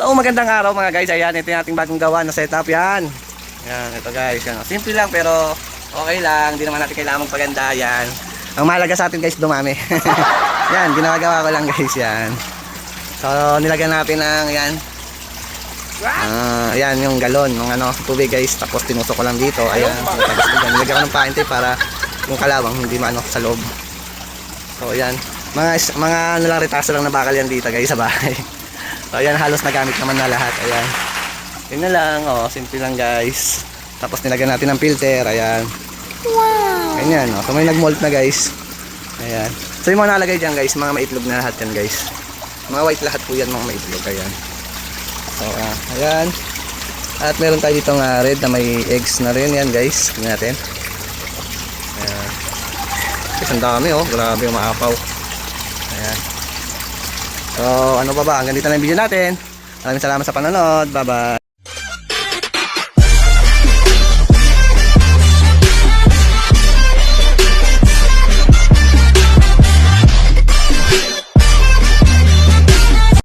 So magandang araw mga guys. Ayan, ito yung ating bagong gawa na setup yan. Yan, ito guys. Yan. Simple lang pero okay lang. Hindi naman natin kailangan magpaganda. Yan. Ang mahalaga sa atin guys, dumami. yan, ginagawa ko lang guys yan. So nilagyan natin ng yan. Ah, yan yung galon ng ano, tubig guys. Tapos tinusok ko lang dito. Ayan. Tapos yan, nilagyan ko ng painte para yung kalawang hindi maano sa loob. So ayan. Mga mga ano lang lang na bakal yan dito guys sa bahay. So ayan, halos nagamit naman na lahat. Ayan. Yun na lang, oh, simple lang guys. Tapos nilagyan natin ng filter, ayan. Wow! Ganyan, oh. So may nag-mold na guys. Ayan. So yung mga nalagay dyan guys, mga maitlog na lahat yan guys. Mga white lahat po yan, mga maitlog. Ayan. So, ah, ayan. At meron tayo dito nga red na may eggs na rin yan guys. Tingnan natin. Ayan. Guys, ang dami oh. Grabe, umaapaw. Ayan. So, ano pa ba? Hanggang dito na yung video natin. Maraming salamat sa panonood. Bye-bye.